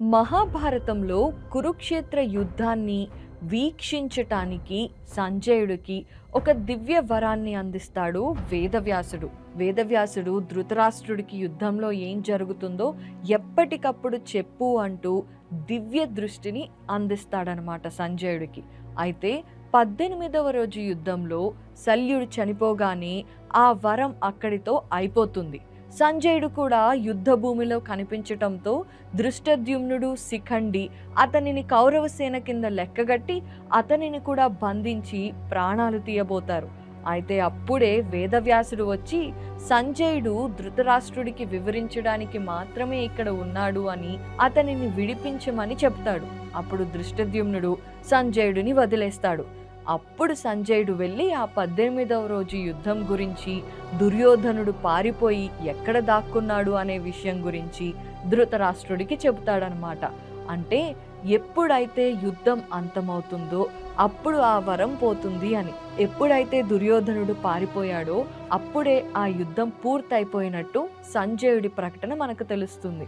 మహాభారతంలో కురుక్షేత్ర యుద్ధాన్ని వీక్షించటానికి సంజయుడికి ఒక దివ్య వరాన్ని అందిస్తాడు వేదవ్యాసుడు. వేదవ్యాసుడు ధృతరాష్ట్రుడికి యుద్ధంలో ఏం జరుగుతుందో ఎప్పటికప్పుడు చెప్పు అంటూ దివ్య దృష్టిని అందిస్తాడనమాట సంజయుడికి. అయితే పద్దెనిమిదవ రోజు యుద్ధంలో శల్యుడు చనిపోగానే ఆ వరం అక్కడితో అయిపోతుంది. సంజయుడు కూడా యుద్ధ భూమిలో కనిపించటంతో దృష్టద్యుమ్నుడు శిఖండి అతనిని కౌరవసేన కింద లెక్కగట్టి అతనిని కూడా బంధించి ప్రాణాలు తీయబోతారు. అయితే అప్పుడే వేదవ్యాసుడు వచ్చి సంజయుడు ధృతరాష్ట్రుడికి వివరించడానికి మాత్రమే ఇక్కడ ఉన్నాడు అని అతనిని విడిపించమని చెప్తాడు. అప్పుడు దృష్టద్యుమ్నుడు సంజయుడిని వదిలేస్తాడు. అప్పుడు సంజయుడు వెళ్ళి ఆ పద్దెనిమిదవ రోజు యుద్ధం గురించి దుర్యోధనుడు పారిపోయి ఎక్కడ దాక్కున్నాడు అనే విషయం గురించి ధృతరాష్ట్రుడికి చెబుతాడనమాట. అంటే ఎప్పుడైతే యుద్ధం అంతమవుతుందో అప్పుడు ఆ వరం పోతుంది అని. ఎప్పుడైతే దుర్యోధనుడు పారిపోయాడో అప్పుడే ఆ యుద్ధం పూర్తయిపోయినట్టు సంజయుడి ప్రకటన మనకు తెలుస్తుంది.